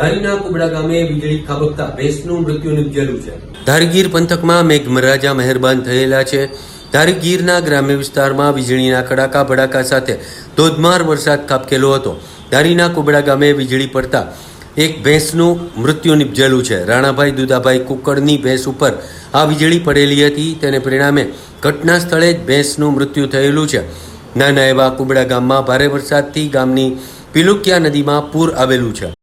ધારીના કુબડા ગામે વીજળી ખાબકતા ભેંસનું મૃત્યુ નિપજેલું છે. ધારગીર પંથકમાં મેઘમરાજા મહેરબાન થયેલા છે. ધારગીરના ગ્રામ્ય વિસ્તારમાં વીજળીના કડાકા ભડાકા સાથે ધોધમાર વરસાદ ખાબકેલો હતો. ધારીના કુબડા ગામે વીજળી પડતા એક ભેંસનું મૃત્યુ નિપજેલું છે. રાણાભાઈ દુદાભાઈ કુકડની ભેંસ ઉપર આ વીજળી પડેલી હતી. તેને પરિણામે ઘટના સ્થળે જ ભેંસનું મૃત્યુ થયેલું છે. નાના એવા કુબડા ગામમાં ભારે વરસાદથી ગામની પિલુકિયા નદીમાં પૂર આવેલું છે.